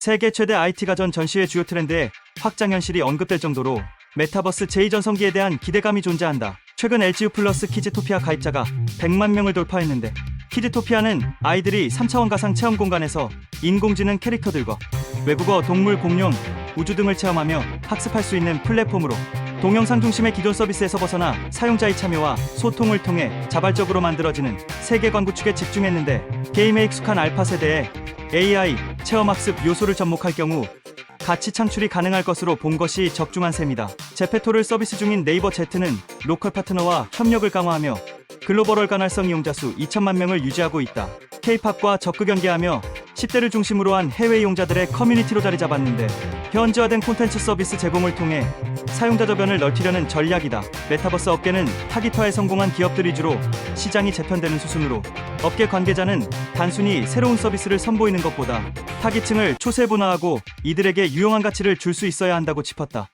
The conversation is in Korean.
세계 최대 IT 가전 전시회 주요 트렌드에 확장 현실이 언급될 정도로 메타버스 제2전성기에 대한 기대감이 존재한다. 최근 LGU 플러스 키즈토피아 가입자가 100만 명을 돌파했는데 키즈토피아는 아이들이 3차원 가상 체험 공간에서 인공지능 캐릭터들과 외국어, 동물, 공룡, 우주 등을 체험하며 학습할 수 있는 플랫폼으로 동영상 중심의 기존 서비스에서 벗어나 사용자의 참여와 소통을 통해 자발적으로 만들어지는 세계관 구축에 집중했는데 게임에 익숙한 알파 세대에 AI 체험학습 요소를 접목할 경우 가치 창출이 가능할 것으로 본 것이 적중한 셈이다. 제페토를 서비스 중인 네이버 Z는 로컬 파트너와 협력을 강화하며 글로벌 얼간활성 이용자 수 2천만 명을 유지하고 있다. K-팝과 적극 연계하며 10대를 중심으로 한 해외 이용자들의 커뮤니티로 자리 잡았는데 현지화된 콘텐츠 서비스 제공을 통해 사용자 저변을 넓히려는 전략이다. 메타버스 업계는 타깃화에 성공한 기업들 위주로 시장이 재편되는 수순으로 업계 관계자는 단순히 새로운 서비스를 선보이는 것보다 타깃층을 초세 분화하고 이들에게 유용한 가치를 줄 수 있어야 한다고 짚었다.